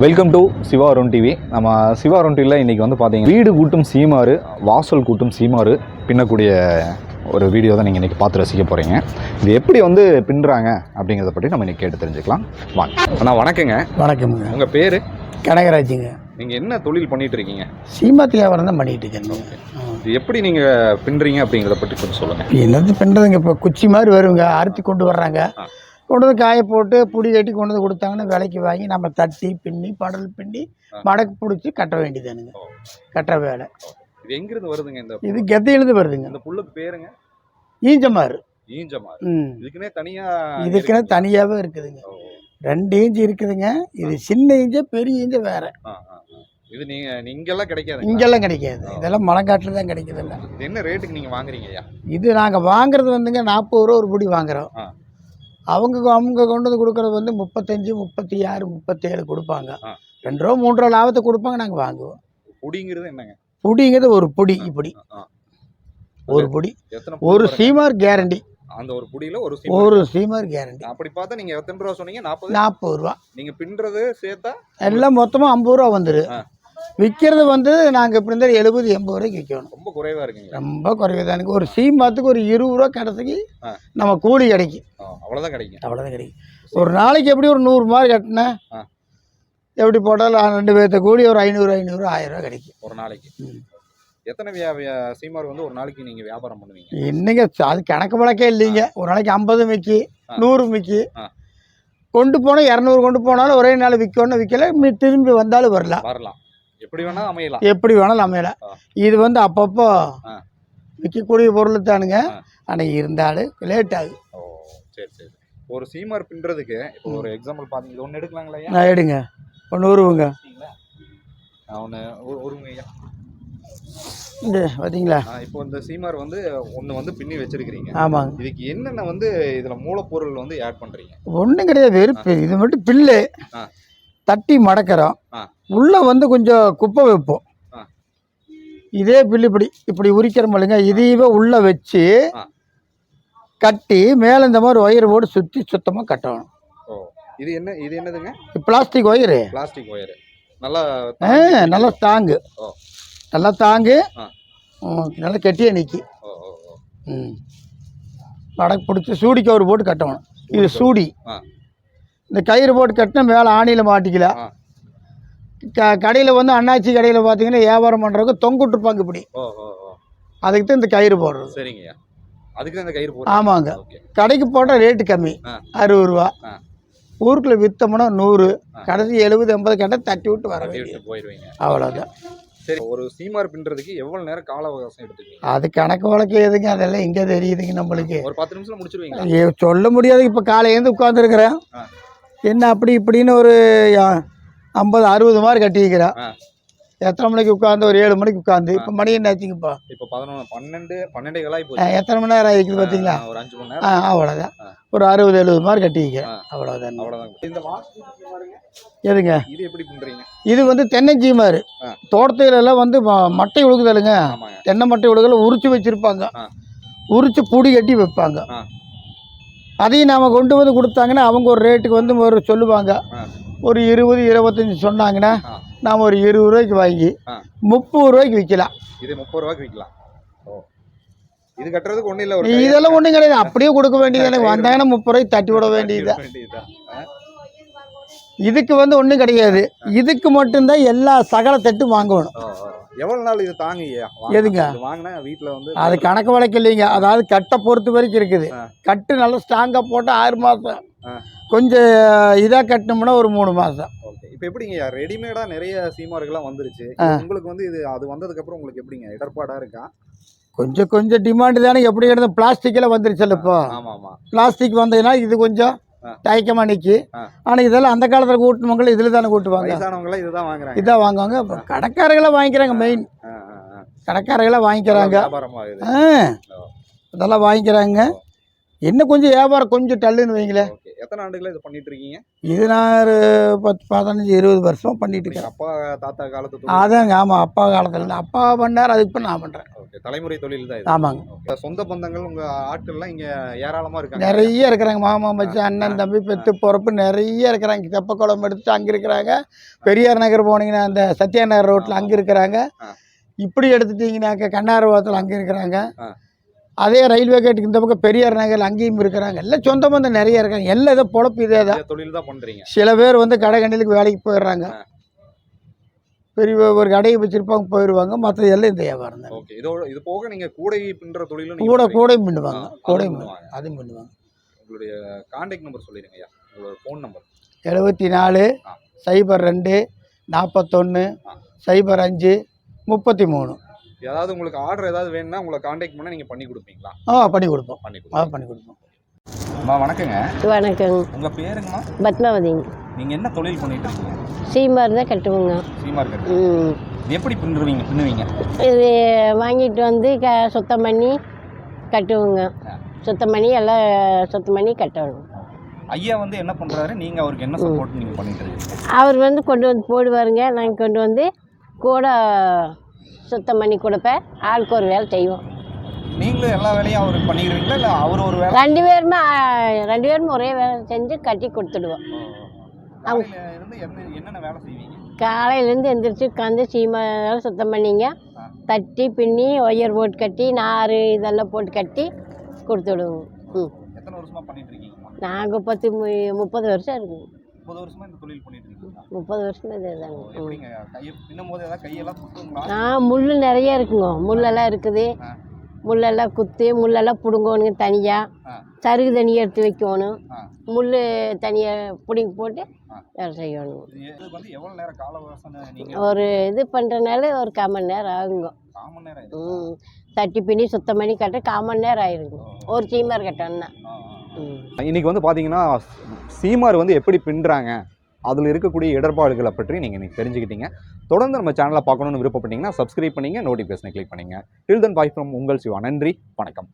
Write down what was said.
Welcome to Siva Arun TV நம்ம சிவா அருண் டிவியில் இன்றைக்கி வந்து பார்த்தீங்கன்னா வீடு கூட்டும் சீமாறு வாசல் கூட்டும் சீமாறு பின்னக்கூடிய ஒரு வீடியோ தான் நீங்கள் இன்றைக்கி பார்த்து ரசிக்க போகிறீங்க இது எப்படி வந்து பின்னுறாங்க அப்படிங்கிறத பற்றி நம்ம இன்றைக்கி கேட்டு தெரிஞ்சுக்கலாம். வாங்க. அண்ணா வணக்கங்க. வணக்கமுங்க. உங்கள் பேர்? கனகராஜுங்க. நீங்கள் என்ன தொழில் பண்ணிட்டு இருக்கீங்க சீமாத்தி வியாபாரம் தான் பண்ணிட்டு இருக்கேன் எப்படி நீங்கள் பின்னுறீங்க அப்படிங்கிறத பற்றி கொஞ்சம் சொல்லுங்கள் என்னது பண்ணுறதுங்க இப்போ குச்சி மாதிரி வருங்க. அறுத்தி கொண்டு வர்றாங்க. கொண்டு வந்து காய போட்டு புடி கட்டி கொண்டு வந்து கொடுத்தாங்கன்னா விலைக்கு வாங்கி நம்ம தட்டி பின்னி படல் பின்னி. மடக்கு பிடிச்சி கட்ட வேண்டியதானுங்க. கட்டுற வேலை. இது எங்கிருந்து வருதுங்க இந்த இது கெத்தையிலேருந்து வருதுங்க. இந்த புல்லுக்கு பேருங்க? ஈஞ்சமாறு. ஈஞ்சமாறு. இதுக்குன்னே தனியாக இதுக்குன்னு தனியாகவே இருக்குதுங்க. ரெண்டு இஞ்சி இருக்குதுங்க. இது சின்ன இஞ்ச பெரிய இஞ்ச வேற. இது நீங்கள் இங்கெல்லாம் கிடைக்காது. இங்கெல்லாம் கிடைக்காது. இதெல்லாம் மலைக்காட்டில் தான் கிடைக்குதுல்ல இது என்ன ரேட்டுக்கு நீங்கள் வாங்குறீங்க ஐயா? இது நாங்கள் வாங்குறது வந்துங்க நாற்பது ரூபா ஒரு பிடி வாங்குறோம். அவங்க அவங்க கொண்டு வந்து கொடுக்குறது வந்து முப்பத்தஞ்சு முப்பத்தி ஆறு முப்பத்தேழு கொடுப்பாங்க. ரெண்டு ரூபா மூன்று ரூபா லாபத்தை கொடுப்பாங்க நாங்கள் வாங்குவோம். புடிங்கிறது என்னங்க? புடிங்கிறது ஒரு புடி இப்படி. ஒரு புடி. ஒரு. சீமார் கேரண்டி. அந்த ஒரு புடியில ஒரு ஒரு சீமார் கேரண்டி. அப்படி பார்த்தா நீங்க எத்தனை ரூபா சொன்னீங்க? நாற்பது நாற்பது ரூபா. நீங்க பின்றது சேர்த்தா? எல்லாம் மொத்தமாக ஐம்பது ரூபா வந்துரு. விற்கிறது வந்து நாங்கள் இப்படி இருந்தால் எழுபது எண்பது ரூபாய்க்கு விற்கணும் ரொம்ப குறைவா இருக்குங்க. ரொம்ப குறைவுதானுங்க ஒரு சீமாத்துக்கு ஒரு இருபது ரூபா கிடச்சிக்கு. நம்ம கூலி கிடைக்கும். ஆ, அவ்வளவுதான் கிடைக்கும். அவ்வளோதான் கிடைக்கும். ஒரு நாளைக்கு எப்படி ஒரு நூறு மார்க் கட்டினேன் ஆ. எப்படி போட்டாலும் ரெண்டு பேர்த்த கூலி ஒரு ஐநூறு ஐநூறு ஆயிரம் ரூபா கிடைக்கும். ஒரு நாளைக்கு. எத்தனை சீமார் வந்து ஒரு நாளைக்கு நீங்க வியாபாரம் பண்ணுவீங்க? இன்னைக்கு அது கணக்கு வழக்கே இல்லைங்க. ஒரு நாளைக்கு ஐம்பது மிக்கி. நூறு மிக்கி. கொண்டு போனால் இரநூறு கொண்டு போனாலும் ஒரே நாள் விற்கணும் விற்கல திரும்பி வந்தாலும் வரலாம். வரலாம். எப்படி வேணா அமையலாம். எப்படி வேணாலும் அமையல. ஆ. இது வந்து அப்பப்போ. விற்கக்கூடிய பொருள் தானுங்க. ஆனால் இருந்தாலும் லேட் ஆகுது ஓ சரி சரி. ஒரு சீமார் பின்றதுக்கு இப்போ ஒரு எக்ஸாம்பிள் பாத்தீங்க இது ஒன்று எடுக்கலாங்களா நான் எடுங்க. ஒன்று உருவுங்க. ஒன்று ஐயா. இந்த பார்த்தீங்களா இப்போ இந்த சீமார் வந்து ஒன்று வந்து பின்னி வச்சிருக்கிறீங்க. ஆமாங்க. இதுக்கு என்னென்ன வந்து இதுல மூலப்பொருள் வந்து ஆட் பண்றீங்க? ஒன்றும் கிடையாது வெறுப்பு. இது மட்டும் பில்லு. தட்டி மடக்கிறோம். ஆ. உள்ள வந்து கொஞ்சம் குப்பை வைப்போம். இதே பில்லு இப்படி இப்படி உரிக்கிற மாதிரிங்க இதையவே உள்ள வச்சு. கட்டி மேலே இந்த மாதிரி ஒயர் போட்டு சுற்றி சுத்தமாக கட்டணும். இது என்ன இது என்னதுங்க? Plastic wire. Plastic wire. நல்லா நல்லா தாங்கு. நல்லா தாங்கு. நல்லா கெட்டியே நிற்கி ம். மடக்கு பிடிச்சி சூடி கவர் போட்டு கட்டணும். இது சூடி. இந்த கயிறு போட்டு கட்டினா மேலே ஆணியில் மாட்டிக்கலாம் ஆ. க கடையில் வந்து அண்ணாச்சி கடையில் பார்த்தீங்கன்னா வியாபாரம் பண்ணுறவங்க ஓ ஓ ஓ. அதுக்கு தான் இந்த கயிறு போடுறது. சரிங்கய்யா. அதுக்கு தான் இந்த கயிறு போடுறோம் ஆமாங்க. ஓகே. கடைக்கு போட்டால் ரேட்டு கம்மி. ஆ. அறுபது ரூபா. ஆ. ஊருக்குள்ள விற்றோம்னா நூறு. கடைசி எழுபது எண்பது கட்ட தட்டி விட்டு வர தட்டி வேண்டியது. விட்டு போயிடுவீங்க அவ்வளோதான் சரி ஒரு சீமார் பின்றதுக்கு எவ்வளவு நேரம் கால அவகாசம் எடுத்துக்கீங்க அது கணக்கு வழக்கு எதுங்க? அதெல்லாம் இங்கே தெரியுதுங்க நம்மளுக்கு. ஒரு பத்து நிமிஷம் முடிச்சிருவீங்களா? ஐயோ, சொல்ல முடியாது. இப்போ காலையிலேருந்து உட்காந்துருக்குறேன் ஆ. என்ன அப்படி இப்படின்னு ஒரு ஆ, ஐம்பது அறுபது மாதிரி கட்டிக்கிறேன் ஆ. எத்தனை மணிக்கு உட்காந்து ஒரு ஏழு மணிக்கு உட்காந்து இப்போ மணி என்ன ஆச்சுங்கப்பா? இப்போ பதினொன்று பன்னெண்டு பன்னெண்டே எத்தனை மணி நேரம் ஆகிக்குது பார்த்தீங்களா? ஆ, ஒரு அஞ்சு மணி ஆ நேரம் அவ்வளோதான் ஆ. ஒரு அறுபது எழுபது மாதிரி கட்டிக்கிறேன். அவ்வளோதான் எதுங்க? இது எப்படி பண்றீங்க? இது வந்து தென்னஞ்சீமாரு ஆ. தோட்டத்துல எல்லாம் வந்து ம- மட்டை உழுகுதலுங்க. தென்னை மட்டை உழுகல உரிச்சு வச்சிருப்பாங்க. உரிச்சு புடி கட்டி வைப்பாங்க. அதையும் நாம கொண்டு வந்து கொடுத்தாங்கன்னா அவங்க ஒரு ரேட்டுக்கு வந்து ஒரு சொல்லுவாங்க. ஒரு இருபது இருபத்தஞ்சி சொன்னாங்கன்னா. நாம் ஒரு இருபது ரூபாய்க்கு வாங்கி. முப்பது ரூபாய்க்கு விற்கலாம் இது முப்பது ரூபாய்க்கு விற்கலாம் இது கட்டுறதுக்கு ஒன்றும் இல்லை இதெல்லாம் ஒன்றும் கிடையாது அப்படியே கொடுக்க வேண்டியது எனக்கு வந்தாங்கன்னா முப்பது ரூபாய்க்கு தட்டி விட வேண்டியது? இதுக்கு வந்து ஒன்றும் கிடையாது இதுக்கு மட்டும்தான் எல்லா சகல தட்டும் வாங்கணும். எவ்வளவு நாள் இது தாங்குய்யா எதுங்க? வாங்கினா வீட்டுல வந்து அது கணக்கு வழக்கு இல்லைங்க அதாவது கட்டை பொறுத்த வரைக்கும் இருக்குது. கட்டு நல்லா ஸ்ட்ராங்காக போட்டால் ஆறு மாதம். கொஞ்சம் இதாக கட்டினோம்னா ஒரு மூணு மாதம் ஓகே. இப்போ எப்படிங்கய்யா ரெடிமேடா நிறைய சீமார்கள்லாம் வந்துருச்சு. உங்களுக்கு வந்து இது அது வந்ததுக்கு அப்புறம் உங்களுக்கு எப்படிங்க இடர்பாடா இருக்கா? கொஞ்சம் கொஞ்சம் டிமாண்டு தானே. எப்படி கிடந்து பிளாஸ்டிக்கெல்லாம் வந்துருச்சுல்ல இப்போ. பிளாஸ்டிக் வந்ததுன்னா இது கொஞ்சம். தயக்கமாக நிற்கி. ஆனால் இதெல்லாம் அந்த காலத்தில் கூட்டினவங்க இதில் தானே கூட்டுவாங்க. இதுதான் வாங்குறாங்க. இதான் வாங்குவாங்க. இப்போ கடைக்காரர்களே வாங்கிக்கிறாங்க மெயின். கடைக்காரர்களே வாங்கிக்கிறாங்க. இதெல்லாம் வாங்கிக்கிறாங்க. இன்னும் கொஞ்சம் வியாபாரம் கொஞ்சம் டல்லுன்னு வைங்களேன். எத்தனை ஆண்டுகளா இது பண்ணிட்டு இருக்கீங்க இது நான் ஒரு பத்து பதினஞ்சு இருபது வருஷமாக பண்ணிட்டு இருக்கேன். அப்பா தாத்தா காலத்து தொழில்? அதாங்க ஆமாம் அப்பா காலத்தில் அப்பா பண்ணார் அதுக்கு இப்போ நான் பண்ணுறேன் ஓகே தலைமுறை தொழில் தான் ஆமாங்க. Okay. சொந்த பந்தங்கள் உங்க ஆட்கள்லாம் இங்க ஏராளமா இருக்காங்க. நிறைய இருக்கிறாங்க மாமா மச்சான் அண்ணன் தம்பி பெத்து பொறப்பு நிறைய இருக்கிறாங்க. தெப்பக்குளம் எடுத்துட்டு அங்கே இருக்கிறாங்க. பெரியார் நகர் போனீங்கன்னா அந்த சத்யா நகர் ரோட்டில் அங்கே இருக்கிறாங்க. இப்படி எடுத்துட்டீங்கன்னாக்க கண்ணாரவாத்தில் அங்கே இருக்கிறாங்க. அதே ரயில்வே கேட்டுக்கு இந்த பக்கம் பெரியார் நகர் அங்கேயும் இருக்கிறாங்க. எல்லாம் சொந்த பந்தம் நிறைய இருக்காங்க. எல்லாம் இதை பொழப்பு இதே தான். தொழில் தான் பண்றீங்க. சில பேர் வந்து கடை கண்ணிலுக்கு வேலைக்கு போயிடுறாங்க. பெரிய ஒரு கடையை வச்சிருப்பாங்க போயிடுவாங்க. மற்றது எல்லாம் இந்த வியாபாரம் தான். ஓகே. இதோட இது போக நீங்க கூடை பின்ற தொழிலும் கூட. கூடையும் அதுவும் கூடையும் பண்ணுவாங்க. அதுவும் பண்ணுவாங்க உங்களுடைய கான்டாக்ட் நம்பர் சொல்லிடுங்க ஐயா. உங்களோட ஃபோன் நம்பர் எழுபத்தி நாலு. சைபர் ரெண்டு நாற்பத்தொன்று. சைபர் அஞ்சு முப்பத்தி மூணு. ஏதாவது உங்களுக்கு ஆர்டர் ஏதாவது வேணும்னா உங்களை கான்டாக்ட் பண்ணா நீங்க பண்ணி கொடுப்பீங்களா? ஆ பண்ணி கொடுப்போம். பண்ணி ஆ கொடுப்போம் பண்ணி கொடுப்போம். அம்மா வணக்கங்க. வணக்கங்க. உங்க பேருங்கம்மா? பத்மாவதிங்க நீங்க என்ன தொழில் பண்ணிட்டு இருக்கீங்க? சீமார் தான் கட்டுவோங்க. சீமார்க்கெட் ம். இது எப்படி பின்னுவீங்க பின்னுவீங்க? இது வாங்கிட்டு வந்து க சுத்தம் பண்ணி கட்டுவோங்க. சுத்தம் பண்ணி எல்லாம் சுத்தம் பண்ணி கட்டணும். ஐயா வந்து என்ன பண்றாரு? நீங்க அவருக்கு என்ன சப்போர்ட் நீங்க பண்ணிட்டு இருக்கீங்க? அவர் வந்து கொண்டு வந்து போடுவாருங்க. நாங்கள் கொண்டு வந்து கூட சுத்தம் பண்ணி கொடுப்பேன். ஆளுக்கு ஒரு வேலை செய்வோம். நீங்களும் எல்லா வேலையும் அவருக்கு பண்ணிடுவீங்களா? இல்ல அவர் ஒரு வேலை ரெண்டு பேருமே ஆ, ரெண்டு பேரும் ஒரே வேலை செஞ்சு கட்டி கொடுத்துடுவோம். காலையில இருந்து என்ன என்னென்ன வேலை செய்வீங்க? காலையிலேருந்து எந்திரிச்சு உட்காந்து சீமை சுத்தம் பண்ணிங்க. தட்டி பின்னி ஒயர் போட்டு கட்டி நார் இதெல்லாம் போட்டு கட்டி கொடுத்துடுவோம். ம். எத்தனை வருஷமா பண்ணிட்டு இருக்கீங்கம்மா? நாங்கள் பத்து மு- முப்பது வருஷம் இருக்குங்க. முப்பது வருஷமா இந்த தொழில் பண்ணிட்டு இருக்கீங்களா? முப்பது வருஷம் இது தாங்க. ஆ முள் நிறைய இருக்குங்க. முள்ளெல்லாம் இருக்குது. முள்ளெல்லாம் குத்து முள்ளெல்லாம் பிடுங்கணுங்க தனியாக. சருகு தனியாக எடுத்து வைக்கணும். முள் தனியாக பிடுங்கி போட்டு. வேலை செய்யணும். ஒரு இது பண்ணுறனால ஒரு கால் மணி நேரம் ஆகுங்க. தட்டி பின்னி சுத்தம் பண்ணி கட்ட கால் மணி நேரம் ஆயிருங்க. ஒரு சீமர் கட்டணும்னா. இன்றைக்கி இன்னைக்கு வந்து பார்த்தீங்கன்னா சீமார் வந்து எப்படி பின்னுறாங்க அதில் இருக்கக்கூடிய இடர்பாடுகளை பற்றி நீங்கள் இன்றைக்கி தெரிஞ்சுக்கிட்டீங்க. தொடர்ந்து நம்ம சேனலை பார்க்கணும்னு விருப்பப்பட்டீங்கன்னா சப்ஸ்கிரைப் பண்ணிங்க நோட்டிஃபிகேஷனை கிளிக் பண்ணிங்க. டில் தன் பாய் ஃப்ரம் உங்கள் சிவா. நன்றி வணக்கம்.